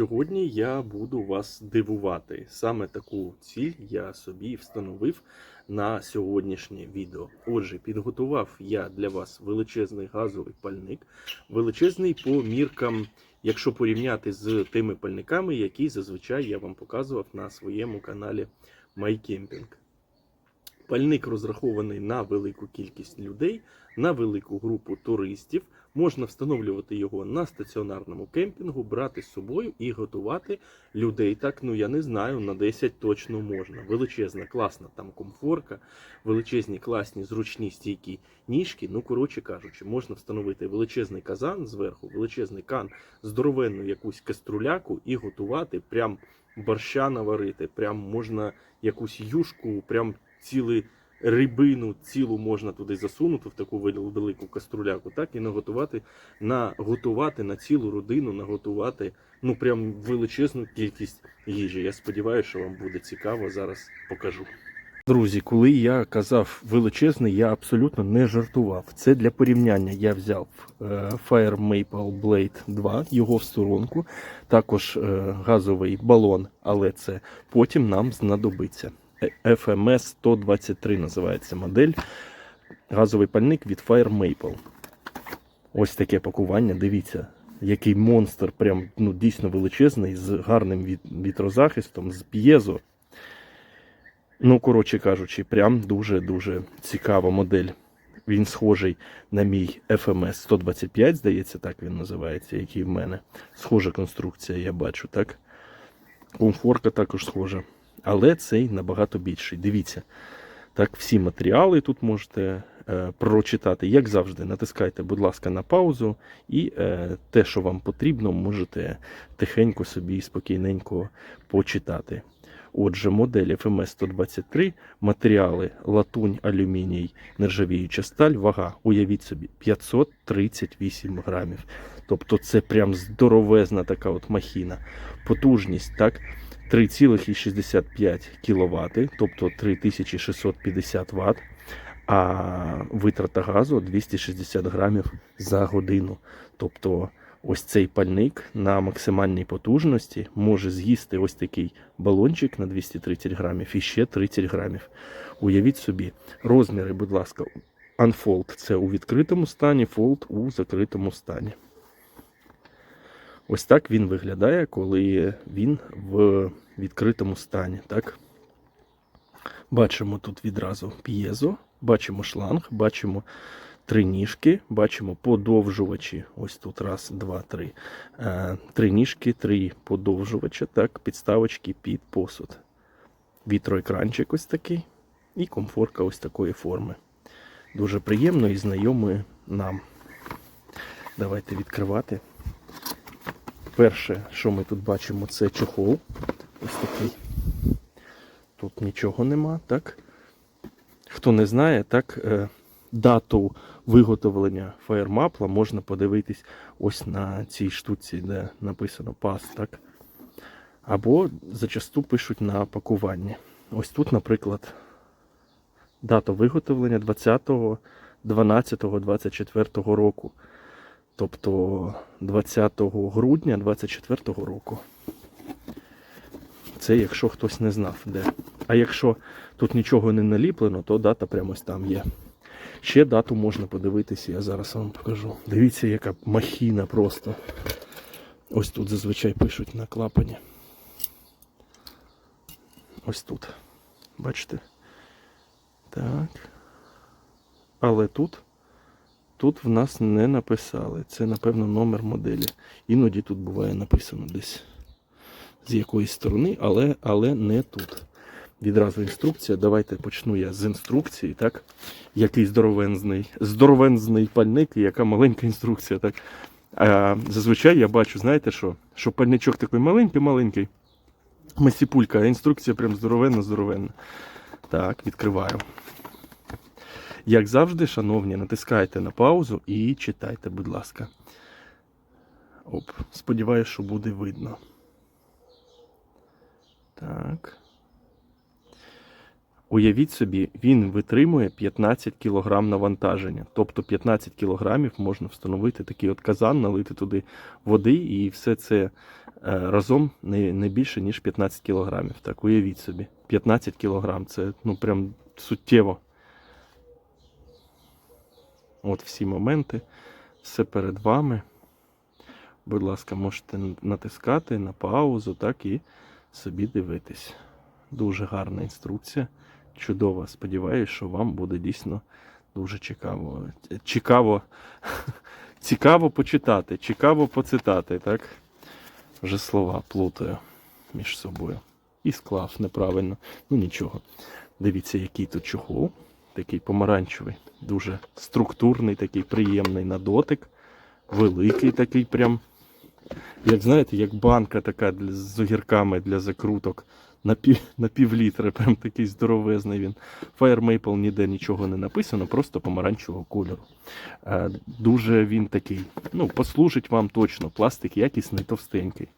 Сьогодні я буду вас дивувати. Саме таку ціль я собі встановив на сьогоднішнє відео. Отже, підготував я для вас величезний газовий пальник, величезний по міркам, якщо порівняти з тими пальниками, які зазвичай я вам показував на своєму каналі MyCamping. Пальник розрахований на велику кількість людей, на велику групу туристів. Можна встановлювати його на стаціонарному кемпінгу, брати з собою і готувати людей. Так, ну я не знаю, на 10 точно можна. Величезна, класна там комфорка, величезні, класні, зручні стійкі ніжки. Ну, коротше кажучи, можна встановити величезний казан зверху, величезний кан, здоровенну якусь каструляку і готувати прям борща наварити. Прям можна якусь юшку, прям цілий рибину цілу можна туди засунути в таку велику каструляку, так і наготувати наготувати на цілу родину, наготувати ну прям величезну кількість їжі. Я сподіваюся, що вам буде цікаво. Зараз покажу. Друзі, коли я казав величезний, я абсолютно не жартував. Це для порівняння я взяв е, Fire Maple Blade 2, його в сторонку, також е, газовий балон, але це потім нам знадобиться. Е, FMS 123 називається модель. Газовий пальник від Fire Maple. Ось таке пакування. Дивіться, який монстр, прям ну, дійсно величезний, з гарним вітрозахистом, з п'єзо. Ну, коротше кажучи, прям дуже-дуже цікава модель. Він схожий на мій FMS 125, здається, так він називається, який в мене. Схожа конструкція, я бачу, так? Комфорка також схожа. Але цей набагато більший. Дивіться. Так, всі матеріали тут можете е, прочитати. Як завжди, натискайте, будь ласка, на паузу, і е, те, що вам потрібно, можете тихенько собі спокійненько почитати. Отже, модель FMS 123, матеріали латунь, алюміній, нержавіюча сталь, вага, уявіть собі, 538 грамів. Тобто це прям здоровезна така от махіна. Потужність, так, 3,65 кВт, тобто 3650 Вт, а витрата газу 260 грамів за годину. Тобто ось цей пальник на максимальній потужності може з'їсти ось такий балончик на 230 грамів і ще 30 грамів. Уявіть собі, розміри, будь ласка, Unfold це у відкритому стані, Fold у закритому стані. Ось так він виглядає, коли він в відкритому стані. Так? Бачимо тут відразу п'єзо, бачимо шланг, бачимо три ніжки, бачимо подовжувачі. Ось тут раз, два, три. Е, Три ніжки, три подовжувача, так, підставочки під посуд. Вітроекранчик ось такий. І комфорка ось такої форми. Дуже приємно і знайомо нам. Давайте відкривати. Перше, що ми тут бачимо, це чохол. Ось такий. Тут нічого нема, так? Хто не знає, так, е, дату виготовлення фаєрмапла можна подивитись ось на цій штуці, де написано пас, так? Або зачасту пишуть на пакуванні. Ось тут, наприклад, дата виготовлення 20.12.24 року. Тобто 20 грудня 24 року. Це якщо хтось не знав де. А якщо тут нічого не наліплено, то дата прямо ось там є. Ще дату можна подивитися, я зараз вам покажу. Дивіться, яка махіна просто. Ось тут зазвичай пишуть на клапані. Ось тут. Бачите? Так. Але тут. Тут в нас не написали. Це, напевно, номер моделі. Іноді тут буває написано десь з якоїсь сторони, але, але не тут. Відразу інструкція. Давайте почну я з інструкції, так? Який здоровензний, здоровензний пальник і яка маленька інструкція. так? А, зазвичай я бачу, знаєте що? Що пальничок такий маленький-маленький. Масіпулька, а інструкція прям здоровенна-здоровенна. Так, відкриваю. Як завжди, шановні, натискайте на паузу і читайте, будь ласка. Оп, сподіваюся, що буде видно. Так. Уявіть собі, він витримує 15 кг навантаження. Тобто 15 кг можна встановити такий от казан, налити туди води і все це разом не, не більше, ніж 15 кілограмів. Так, уявіть собі. 15 кілограм це ну прям суттєво. От всі моменти, все перед вами. Будь ласка, можете натискати на паузу, так і собі дивитись. Дуже гарна інструкція. Чудово. Сподіваюсь, що вам буде дійсно дуже цікаво. Цікаво, цікаво почитати, цікаво поцитати, так? Вже слова плутаю між собою. І склав неправильно. Ну нічого. Дивіться, який тут чохол. Такий помаранчевий, дуже структурний, такий приємний на дотик. Великий такий прям. Як знаєте, як банка така з огірками для закруток на пів, на пів прям такий здоровезний він. Fire Maple ніде нічого не написано, просто помаранчевого кольору. Е, дуже він такий, ну, послужить вам точно, пластик якісний, товстенький.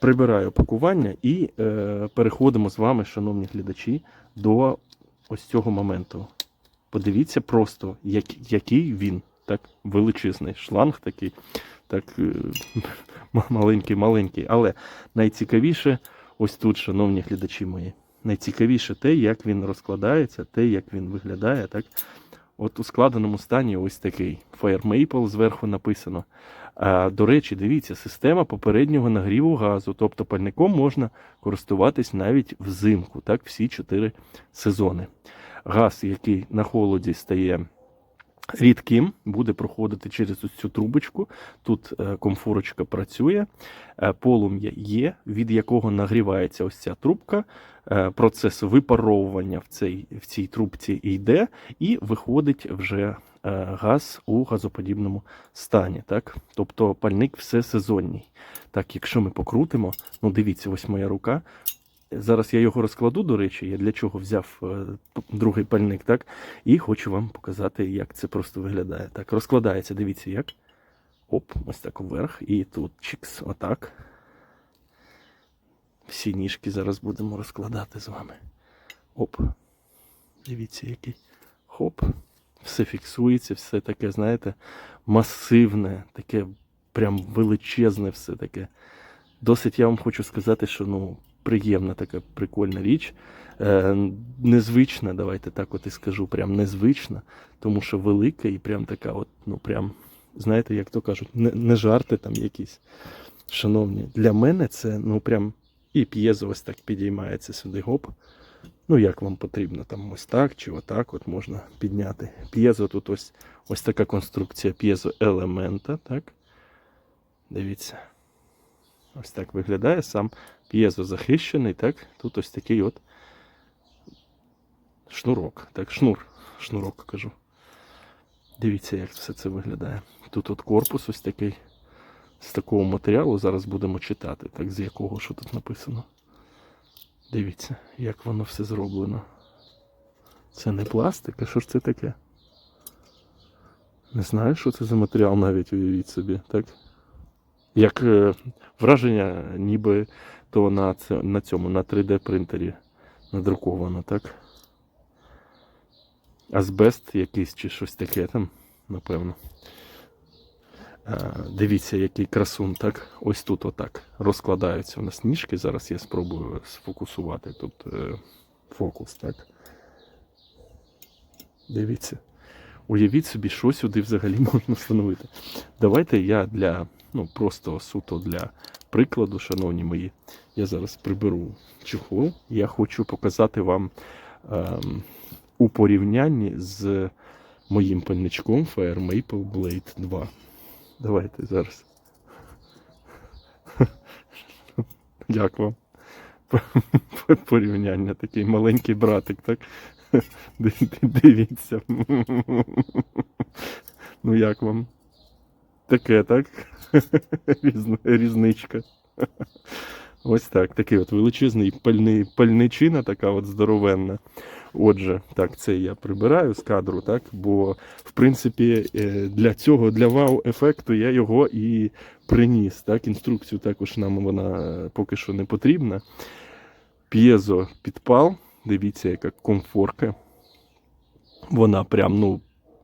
Прибираю пакування і е, переходимо з вами, шановні глядачі, до ось цього моменту. Подивіться просто, як, який він, так, величезний шланг такий, так маленький, маленький. Але найцікавіше, ось тут, шановні глядачі мої, найцікавіше те, як він розкладається, те, як він виглядає. так. От у складеному стані ось такий Fire Maple зверху написано. А, До речі, дивіться, система попереднього нагріву газу, тобто пальником можна користуватись навіть взимку, так, всі чотири сезони. Газ, який на холоді стає рідким, буде проходити через ось цю трубочку. Тут е, комфорочка працює, е, полум'я є, від якого нагрівається ось ця трубка. Е, Процес випаровування в цій, в цій трубці йде, і виходить вже газ у газоподібному стані. Так? Тобто пальник все сезонній. Так, якщо ми покрутимо, ну дивіться, ось моя рука. Зараз я його розкладу, до речі, я для чого взяв е, другий пальник, так? І хочу вам показати, як це просто виглядає. Так, розкладається, дивіться, як. Оп, ось так вверх. І тут чікс, отак. Всі ніжки зараз будемо розкладати з вами. Оп. Дивіться, який. Хоп. Все фіксується, все таке, знаєте, масивне, таке прям величезне, все таке. Досить я вам хочу сказати, що ну приємна така прикольна річ. Е, Незвична, давайте так от і скажу, прям незвична, тому що велика і прям така, от, ну прям, знаєте, як то кажуть, не, не жарти там якісь. Шановні, для мене це ну прям і п'єзо ось так підіймається сюди, гоп. Ну, як вам потрібно, там ось так чи отак от можна підняти. П'єзо тут ось ось така конструкція п'єзо елемента, так? Дивіться. Ось так виглядає сам п'єзо захищений, так? Тут ось такий от шнурок. Так, шнур, шнурок кажу. Дивіться, як все це виглядає. Тут от корпус ось такий. З такого матеріалу зараз будемо читати. Так, з якого що тут написано. Дивіться, як воно все зроблено. Це не пластик, а що ж це таке? Не знаю, що це за матеріал навіть уявіть собі, так? Як е, враження, ніби то на на цьому, на 3D принтері надруковано, так? Азбест якийсь чи щось таке там, напевно. А, дивіться, який красун, так? Ось тут отак розкладаються у нас ніжки. Зараз я спробую сфокусувати тут е, фокус, так? Дивіться. Уявіть собі, що сюди взагалі можна встановити. Давайте я для, ну, просто суто для прикладу, шановні мої, я зараз приберу чехол. Я хочу показати вам ем, у порівнянні з моїм пальничком Fire Maple Blade 2. Давайте зараз. Дякую. Порівняння такий маленький братик, так? Дивіться. Ну як вам? Таке, так? Різничка. Ось так. Такий от величезний пальний, пальничина, така от здоровенна. Отже, так, це я прибираю з кадру, так, бо, в принципі, е, для цього, для вау-ефекту я його і приніс. Так, Інструкцію також нам вона поки що не потрібна. П'єзо підпал. Дивіться, яка комфорка. Вона прям, ну,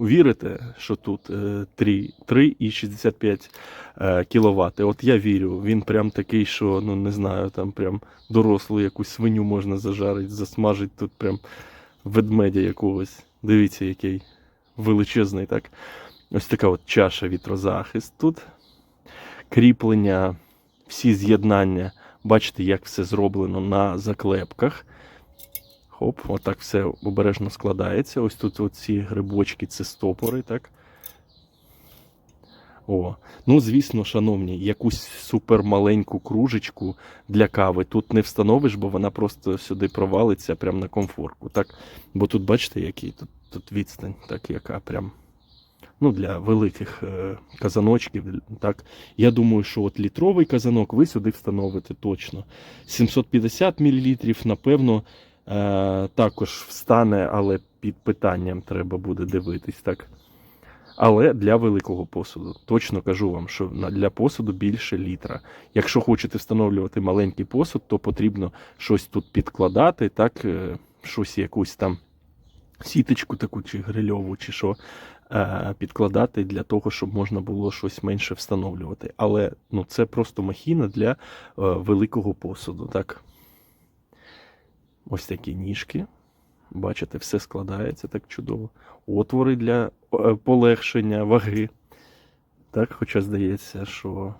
вірите, що тут е, 3, 3,65 е, кВт. От я вірю, він прям такий, що ну не знаю, там прям дорослу якусь свиню можна зажарити, засмажити тут прям ведмедя якогось. Дивіться, який величезний так. Ось така от чаша вітрозахист тут. Кріплення, всі з'єднання. Бачите, як все зроблено на заклепках. Хоп, отак все обережно складається. Ось тут ці грибочки це стопори, так. О, ну звісно, шановні, якусь супермаленьку кружечку для кави тут не встановиш, бо вона просто сюди провалиться прямо на комфорку. Так? Бо тут, бачите, який тут, тут відстань, так, яка прям ну, для великих е, казаночків. Так. Я думаю, що от літровий казанок ви сюди встановите точно. 750 мл, напевно, також встане, але під питанням треба буде дивитись. так. Але для великого посуду. Точно кажу вам, що для посуду більше літра. Якщо хочете встановлювати маленький посуд, то потрібно щось тут підкладати, так, е, щось якусь там сіточку таку, чи грильову, чи що, е, підкладати для того, щоб можна було щось менше встановлювати. Але ну, це просто махіна для е, великого посуду. Так. Ось такі ніжки. Бачите, все складається так чудово. Отвори для е, полегшення ваги. Так, хоча здається, що.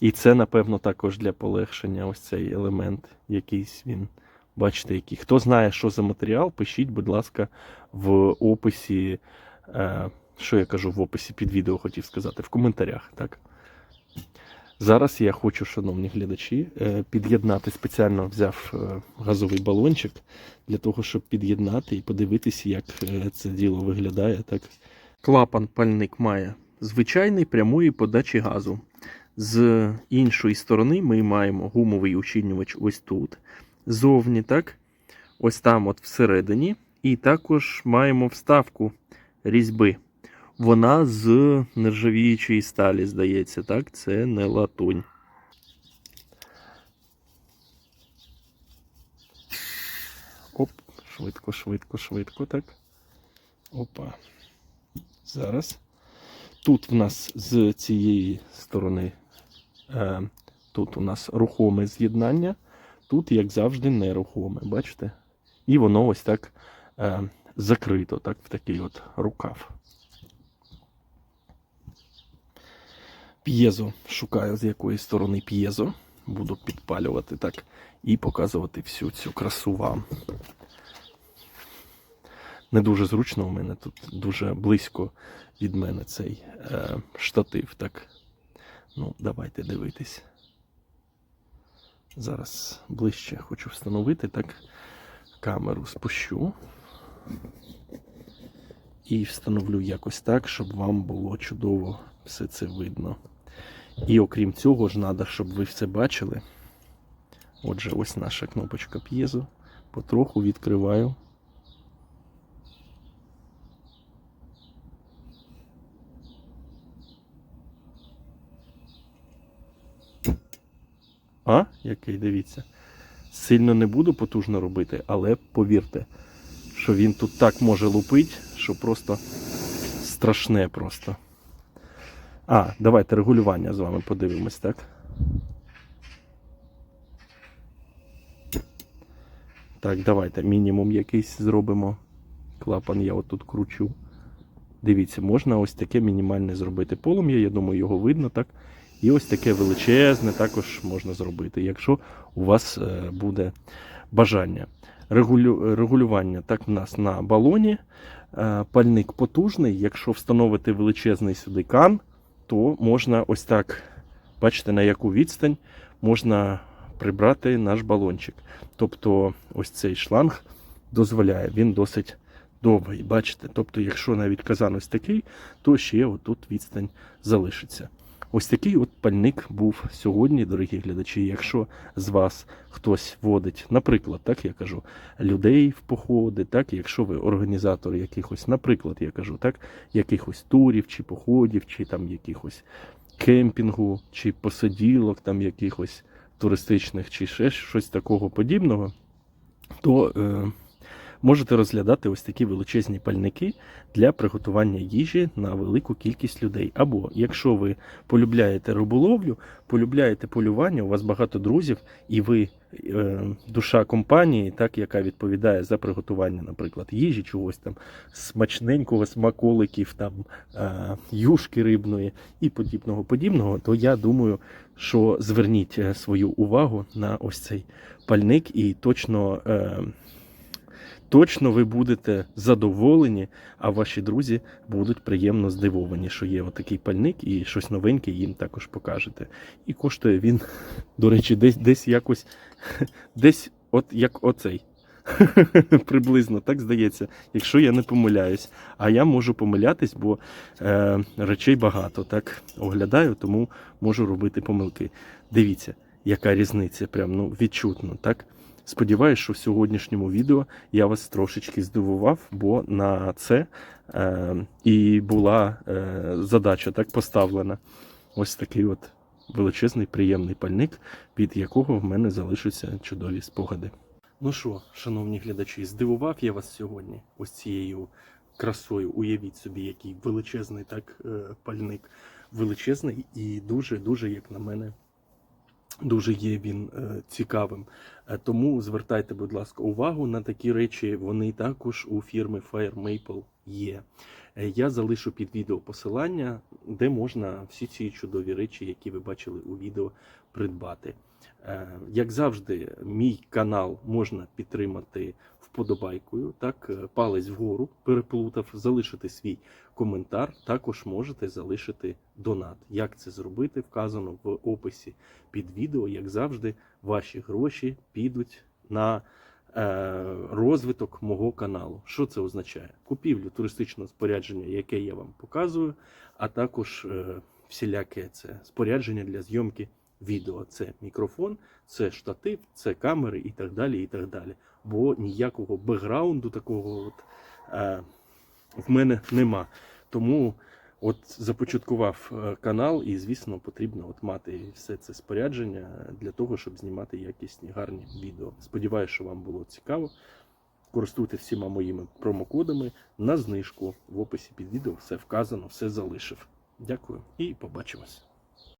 І це, напевно, також для полегшення ось цей елемент, якийсь він. Бачите, який. Хто знає, що за матеріал, пишіть, будь ласка, в описі. Е, що я кажу в описі під відео, хотів сказати, в коментарях. Так? Зараз я хочу, шановні глядачі, е, під'єднати спеціально взяв е, газовий балончик для того, щоб під'єднати і подивитися, як е, це діло виглядає. Так? Клапан пальник має звичайний прямої подачі газу. З іншої сторони ми маємо гумовий ущільнювач ось тут, ззовні, так? ось там, от всередині. І також маємо вставку різьби. Вона з нержавіючої сталі, здається, так? Це не латунь. Оп, швидко, швидко, швидко, так. Опа. Зараз. Тут в нас з цієї сторони, е, тут у нас рухоме з'єднання, тут, як завжди, нерухоме, бачите? І воно ось так е, закрито, так, в такий от рукав. П'єзо. Шукаю з якої сторони п'єзо. Буду підпалювати так і показувати всю цю красу вам. Не дуже зручно у мене тут дуже близько від мене цей е, штатив. Так. Ну, давайте дивитись. Зараз ближче хочу встановити, так камеру спущу. І встановлю якось так, щоб вам було чудово все це видно. І окрім цього ж треба, щоб ви все бачили. Отже, ось наша кнопочка п'єзо. Потроху відкриваю. А, який, дивіться. Сильно не буду потужно робити, але повірте, що він тут так може лупити, що просто страшне просто. А, давайте регулювання з вами подивимось, так? Так, давайте мінімум якийсь зробимо. Клапан я отут кручу. Дивіться, можна ось таке мінімальне зробити полум'я, я думаю, його видно, так? І ось таке величезне також можна зробити, якщо у вас е, буде бажання. Регулю... Регулювання так в нас на балоні. Е, Пальник потужний. Якщо встановити величезний сюди кан, то можна ось так, бачите, на яку відстань можна прибрати наш балончик. Тобто ось цей шланг дозволяє, він досить довгий. Бачите? Тобто, якщо навіть казан ось такий, то ще отут відстань залишиться. Ось такий от пальник був сьогодні, дорогі глядачі. Якщо з вас хтось водить, наприклад, так я кажу, людей в походи, так, якщо ви організатор якихось, наприклад, я кажу, так, якихось турів чи походів, чи там якихось кемпінгу, чи посаділок, там якихось туристичних, чи ще щось такого подібного, то е, можете розглядати ось такі величезні пальники для приготування їжі на велику кількість людей. Або якщо ви полюбляєте риболовлю, полюбляєте полювання, у вас багато друзів, і ви е, душа компанії, так, яка відповідає за приготування, наприклад, їжі, чогось там смачненького, смаколиків, там е, юшки рибної і подібного подібного, то я думаю, що зверніть е, свою увагу на ось цей пальник і точно. Е, Точно ви будете задоволені, а ваші друзі будуть приємно здивовані, що є отакий пальник і щось новеньке їм також покажете. І коштує він, до речі, десь десь якось десь от як оцей. Приблизно так здається, якщо я не помиляюсь. А я можу помилятись, бо е, речей багато так оглядаю, тому можу робити помилки. Дивіться, яка різниця, прям ну відчутно, так? Сподіваюсь, що в сьогоднішньому відео я вас трошечки здивував, бо на це е, і була е, задача так поставлена. Ось такий от величезний приємний пальник, від якого в мене залишаться чудові спогади. Ну що, шановні глядачі, здивував я вас сьогодні ось цією красою. Уявіть собі, який величезний так е, пальник. Величезний і дуже-дуже, як на мене, дуже є він е, цікавим. Е, Тому звертайте, будь ласка, увагу на такі речі. Вони також у фірми Fire Maple є. Е, Я залишу під відео посилання, де можна всі ці чудові речі, які ви бачили у відео, придбати. Як завжди, мій канал можна підтримати вподобайкою, так, е, палець вгору переплутав, залишити свій коментар. Також можете залишити донат. Як це зробити, вказано в описі під відео. Як завжди, ваші гроші підуть на е, розвиток мого каналу. Що це означає? Купівлю туристичного спорядження, яке я вам показую, а також е, всіляке це спорядження для зйомки відео. Це мікрофон, це штатив, це камери і так далі. і так далі. Бо ніякого бекграунду такого от, е, в мене нема. Тому от започаткував е, канал, і, звісно, потрібно от мати все це спорядження для того, щоб знімати якісні гарні відео. Сподіваюся, що вам було цікаво. Користуйтесь всіма моїми промокодами на знижку. В описі під відео все вказано, все залишив. Дякую і побачимось.